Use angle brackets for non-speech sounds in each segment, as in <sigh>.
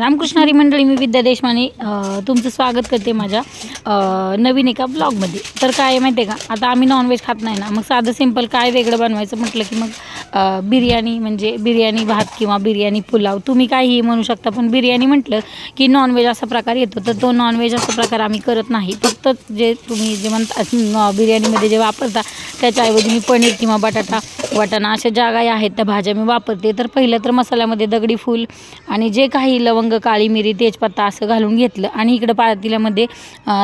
रामकृष्णारी मंडळी मी विद्या देशमाने तुमचं स्वागत करते माझ्या नवीन एका ब्लॉगमध्ये तर काय आहे माहिती आहे का? आता आम्ही नॉनव्हेज खात नाही ना. मग साधं सिंपल काय वेगळं बनवायचं म्हटलं की मग बिर्याणी म्हणजे बिर्याणी भात किंवा बिर्याणी पुलाव. तुम्ही काहीही म्हणू शकता पण बिर्याणी म्हटलं की नॉनव्हेज असा प्रकार येतो. तर तो नॉनव्हेज असा प्रकार आम्ही करत नाही. फक्त जे तुम्ही जे म्हणता बिर्याणीमध्ये जे वापरता त्याच्याऐवजी मी पनीर किंवा बटाटा वाटाणा अशा ज्या काही आहेत त्या भाज्या मी वापरते. तर पहिलं तर मसाल्यामध्ये दगडी फूल आणि जे काही लवंग काळी मिरी तेजपत्ता असं घालून घेतलं. आणि इकडं पातेल्यामध्ये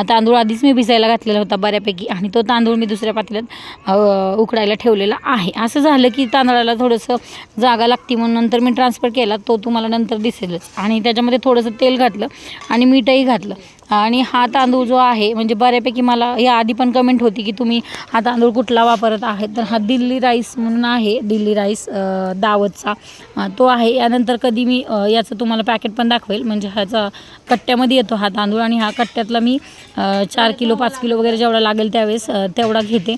तांदूळ आधीच मी भिजायला घातलेला होता बऱ्यापैकी. आणि तो तांदूळ मी दुसऱ्या पातेल्यात उकडायला ठेवलेला आहे. असं झालं की तांदळाला थोडंसं जागा लागते म्हणून नंतर मी ट्रान्सफर केला तो तुम्हाला नंतर दिसेलच. आणि त्याच्यामध्ये थोडंसं तेल घातलं आणि मीठही घातलं. आणि हा तांदूळ जो आहे म्हणजे बऱ्यापैकी मला या आधी पण कमेंट होती की तुम्ही हा तांदूळ कुठला वापरत आहे तर हा दिल्ली राईस म्हणून आहे दिल्ली राईस दावतचा. तो आहे. यानंतर कधी मी याचं तुम्हाला पॅकेट पण दाखवेल. म्हणजे ह्याचा कट्ट्यामध्ये येतो हा तांदूळ आणि हा कट्ट्यातला मी चार किलो पाच किलो वगैरे जेवढा लागेल त्यावेळेस तेवढा घेते.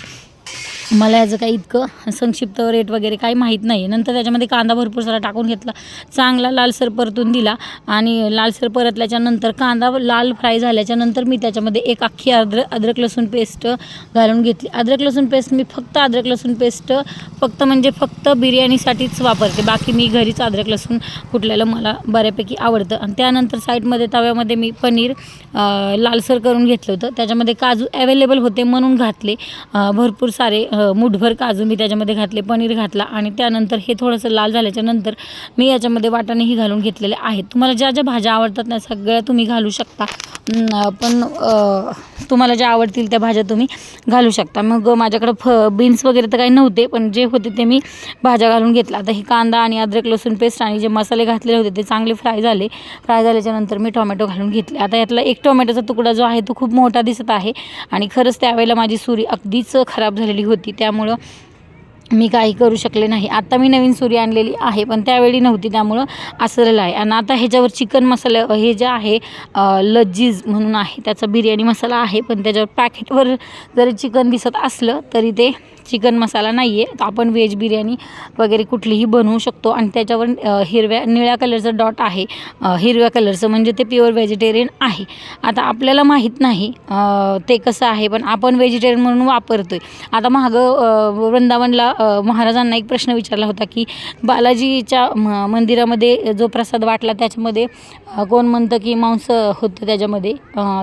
मला याचं काही इतकं संक्षिप्त रेट वगैरे काही माहीत नाही नंतर त्याच्यामध्ये कांदा भरपूर सारा टाकून घेतला. चांगला लालसर परतून दिला. आणि लालसर परतल्याच्या नंतर कांदा लाल फ्राय झाल्याच्यानंतर मी त्याच्यामध्ये एक अख्खी अद्रक अद्रक लसूण पेस्ट घालून घेतली. अद्रक लसूण पेस्ट मी फक्त अद्रक लसूण पेस्ट फक्त म्हणजे फक्त बिर्याणीसाठीच वापरते. बाकी मी घरीच अद्रक लसूण कुठल्याला मला बऱ्यापैकी आवडतं. आणि त्यानंतर साईडमध्ये तव्यामध्ये मी पनीर लालसर करून घेतलं होतं. त्याच्यामध्ये काजू अवेलेबल होते म्हणून घातले. भरपूर सारे मुठभर काजू मी त्याच्यामध्ये घातले पनीर घातला आणि त्यानंतर हे थोडंसं लाल झाल्याच्यानंतर मी याच्यामध्ये वाटाणेही घालून घेतलेले आहेत. तुम्हाला ज्या ज्या भाज्या आवडतात ना सगळ्या तुम्ही घालू शकता. पण तुम्हाला ज्या आवडतील त्या भाज्या तुम्ही घालू शकता. मग माझ्याकडं फ बीन्स वगैरे तर काही नव्हते पण जे होते ते मी भाज्या घालून घेतला आता हे कांदा आणि अद्रक लसूण पेस्ट आणि जे मसाले घातलेले होते ते चांगले फ्राय झाले. फ्राय झाल्याच्यानंतर मी टोमॅटो घालून घेतले. आता यातला एक टोमॅटोचा तुकडा जो आहे तो खूप मोठा दिसत आहे आणि खरंच त्यावेळेला माझी सुरी अगदीच खराब झालेली होती. त्यामुळं मी काही करू शकले नाही. आत्ता मी नवीन सुरी आणलेली आहे पण त्यावेळी नव्हती त्यामुळं असं आहे. आणि आता ह्याच्यावर चिकन मसाला हे जे आहे लज्जीज म्हणून आहे त्याचा बिर्याणी मसाला आहे पण त्याच्यावर पॅकेटवर जरी चिकन दिसत असलं तरी ते चिकन मसाला नाही आहे तर आपण व्हेज बिर्याणी वगैरे कुठलीही बनवू शकतो. आणि त्याच्यावर हिरव्या निळ्या कलरचं डॉट आहे. हिरव्या कलरचं म्हणजे ते प्युअर व्हेजिटेरियन आहे. आता आपल्याला माहीत नाही ते कसं आहे पण आपण व्हेजिटेरियन म्हणून वापरतो आहे आता मागं वृंदावनला महाराजांना एक प्रश्न विचारला होता की बालाजीच्या म मंदिरामध्ये जो प्रसाद वाटला त्याच्यामध्ये कोण म्हणतं की मांस होतं त्याच्यामध्ये?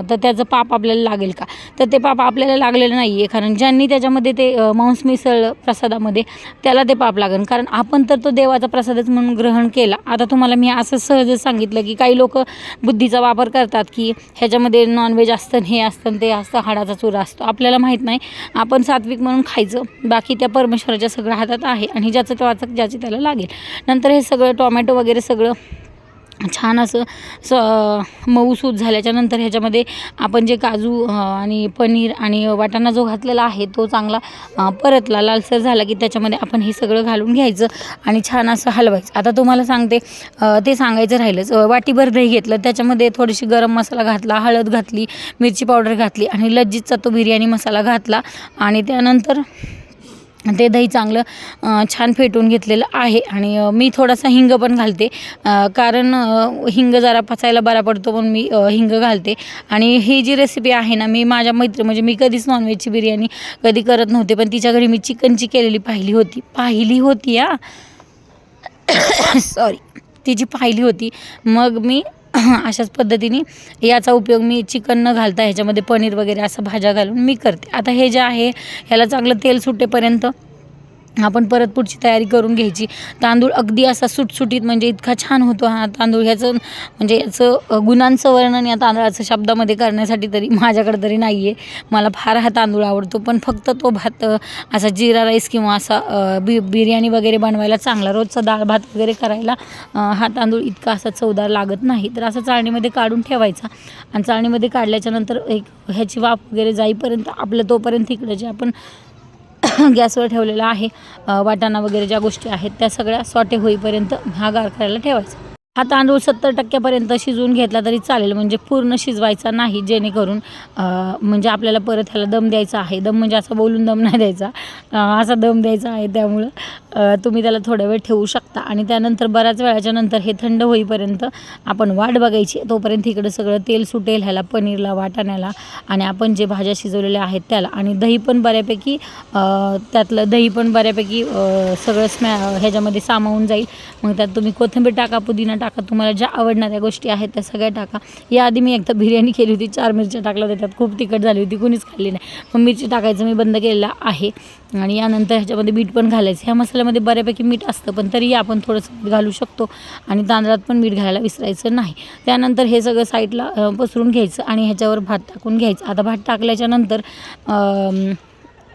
तर त्याचं पाप आपल्याला लागेल का? तर ते पाप आपल्याला लागलेलं नाही आहे कारण ज्यांनी त्याच्यामध्ये ते मांस मिसळलं प्रसादामध्ये त्याला ते पाप लागेल. कारण आपण तर तो देवाचा प्रसादच म्हणून ग्रहण केला. आता तुम्हाला मी असं सहजच सांगितलं की काही लोक बुद्धीचा वापर करतात की ह्याच्यामध्ये नॉनव्हेज असतं हे असतं ते असतं हाडाचा चुरा असतो. आपल्याला माहीत नाही. आपण सात्विक म्हणून खायचं. बाकी त्या परमेश्वराच्या सगळ्या हातात आहे आणि ज्याचं ते वाचक ज्याची त्याला लागेल. नंतर हे सगळं टोमॅटो वगैरे सगळं छान असं स मऊसूत झाल्याच्यानंतर ह्याच्यामध्ये आपण जे काजू आणि पनीर आणि वाटाणा जो घातलेला आहे तो चांगला परतला. लालसर झाला की त्याच्यामध्ये आपण हे सगळं घालून घ्यायचं आणि छान असं हलवायचं. आता तुम्हाला सांगते ते सांगायचं राहिलंच. वाटीभर दही घेतलं. त्याच्यामध्ये थोडीशी गरम मसाला घातला हळद घातली मिरची पावडर घातली आणि लज्जीतचा तो बिर्याणी मसाला घातला आणि त्यानंतर ते दही चांगलं छान फेटून घेतलेलं आहे. आणि मी थोडासा हिंग पण घालते. कारण हिंग जरा पचायला बरा पडतो म्हणून मी हिंग घालते. आणि ही जी रेसिपी आहे ना मी माझ्या मैत्री म्हणजे मी कधीच नॉनव्हेजची बिर्याणी कधी करत नव्हते पण तिच्या घरी मी चिकनची केलेली पाहिली होती. पाहिली होती या सॉरी तिची पाहिली होती मग मी <coughs> अशाच पद्धतीने याचा उपयोग मी चिकन न घालता ह्याच्यामध्ये पनीर वगैरे असं भाज्या घालून मी करते. आता हे जे आहे ह्याला चांगलं तेल सुटेपर्यंत आपण परत पुढची तयारी करून घ्यायची. तांदूळ अगदी असा सुटसुटीत म्हणजे इतका छान होतो हा तांदूळ. ह्याचं म्हणजे याचं गुणांचं वर्णन या तांदळाचं शब्दामध्ये करण्यासाठी तरी माझ्याकडे तरी नाही आहे मला फार हा तांदूळ आवडतो पण फक्त तो भात असा जिरा राईस किंवा असा बि बिर्याणी वगैरे बनवायला चांगला. रोजचा डाळ भात वगैरे करायला हा तांदूळ इतका असा चवदार लागत नाही. तर असा चाळणीमध्ये काढून ठेवायचा आणि चाळणीमध्ये काढल्याच्यानंतर एक ह्याची वाफ वगैरे जाईपर्यंत आपलं तोपर्यंत इकडं जे आपण <coughs> गॅसवर ठेवलेला आहे. वाटाणा वगैरे ज्या गोष्टी आहेत त्या सगळ्या सॉटे होईपर्यंत हा गार करायला ठेवायचा. हा तांदूळ सत्तर टक्क्यापर्यंत शिजवून घेतला तरी चालेल म्हणजे पूर्ण शिजवायचा नाही जेणेकरून म्हणजे आपल्याला परत ह्याला दम द्यायचा आहे. दम म्हणजे असं बोलून दम नाही द्यायचा. असा दम द्यायचा आहे त्यामुळं. तुम्ही त्याला थोडा वेळ ठेवू शकता. आणि त्यानंतर बऱ्याच वेळाच्या नंतर हे थंड होईपर्यंत आपण वाट बघायची. तोपर्यंत इकडं सगळं तेल सुटेल ह्याला पनीरला वाटाण्याला आणि आपण जे भाज्या शिजवलेल्या आहेत त्याला. आणि दही पण बऱ्यापैकी त्यातलं दही पण बऱ्यापैकी सगळं स्मॅ ह्याच्यामध्ये सामावून जाईल. मग त्यात तुम्ही कोथिंबीर टाका पुदिना टाका तुम्हाला ज्या आवडणाऱ्या गोष्टी आहेत त्या सगळ्या टाका. याआधी मी एकदा बिर्याणी केली होती चार मिरच्या टाकल्या होत्या त्यात खूप तिखट झाली होती कुणीच खाल्ली नाही. मग मिरची टाकायचं मी बंद केलेलं आहे. आणि यानंतर ह्याच्यामध्ये मीठ पण घालायचं. ह्या मसाल्यामध्ये बऱ्यापैकी मीठ असतं पण तरीही आपण थोडंसं मीठ घालू शकतो आणि तांदळात पण मीठ घालायला विसरायचं नाही. त्यानंतर हे सगळं साईडला पसरून घ्यायचं आणि ह्याच्यावर भात टाकून घ्यायचं. आता भात टाकल्याच्यानंतर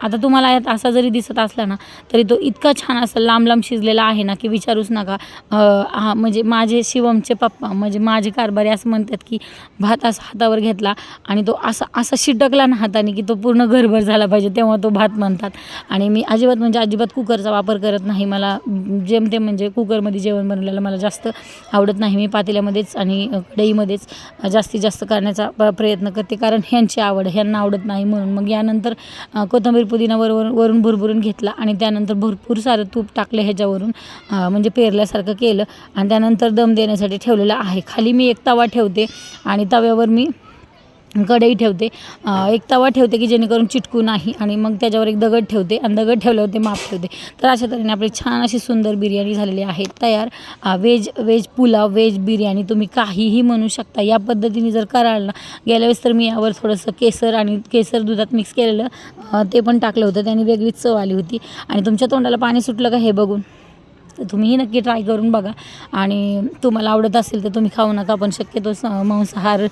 आता तुम्हाला यात असा जरी दिसत असला ना तरी तो इतका छान असा लांब लांब शिजलेला आहे ना की विचारूच नका. हा म्हणजे माझे शिवमचे पप्पा म्हणजे माझे कारभारी असं म्हणतात की भात असा हातावर घेतला आणि तो असा असा शिटकला ना हाताने की तो पूर्ण घरभर झाला पाहिजे तेव्हा तो भात म्हणतात. आणि मी अजिबात म्हणजे अजिबात कुकरचा वापर करत नाही. मला जेमते म्हणजे कुकरमध्ये जेवण बनवलेलं मला जास्त आवडत नाही. मी पातेल्यामध्येच आणि डईमध्येच कढईमध्येच जास्तीत जास्त करण्याचा प्रयत्न करते. कारण ह्यांची आवड ह्यांना आवडत नाही म्हणून. मग यानंतर कोथंबीर कोथिंबीर पुदिना वरून वरून भरभरून घेतला आणि त्यानंतर भरपूर सारं तूप टाकलं ह्याच्यावरून म्हणजे पेरल्यासारखं केलं. आणि त्यानंतर दम देण्यासाठी ठेवलेलं आहे. खाली मी एक तवा ठेवते आणि तव्यावर मी कढई ठेवते. एक तवा ठेवते की जेणेकरून चिटकू नाही आणि मग त्याच्यावर एक दगड ठेवते आणि दगड ठेवल्यावर ते माप ठेवते. तर अशा तऱ्हेने आपली छान अशी सुंदर बिर्याणी झालेली आहे. तयार veg veg veg pulao veg biryani तुम्ही काहीही म्हणू शकता. या पद्धतीने जर कराल ना गेल्या वेळेस तर मी यावर थोडंसं केसर आणि केसर दुधात मिक्स केलेलं ते पण टाकलं होतं. त्याने वेगळीच चव आली होती. आणि तुमच्या तोंडाला पाणी सुटलं का हे बघून? तर तुम्हीही नक्की ट्राय करून बघा. आणि तुम्हाला आवडत असेल तर तुम्ही खाऊ नका पण शक्यतो मांसाहार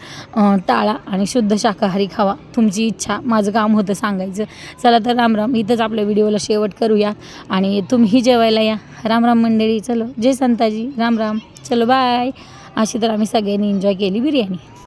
टाळा आणि शुद्ध शाकाहारी खावा. तुमची इच्छा माझं काम होतं सांगायचं. चला तर राम राम इथंच आपल्या व्हिडिओला शेवट करूया आणि तुम्हीही जेवायला या. राम राम मंडळी चलो. जय संताजी. राम राम चलो बाय अशी तर आम्ही सगळ्यांनी एन्जॉय केली बिर्याणी.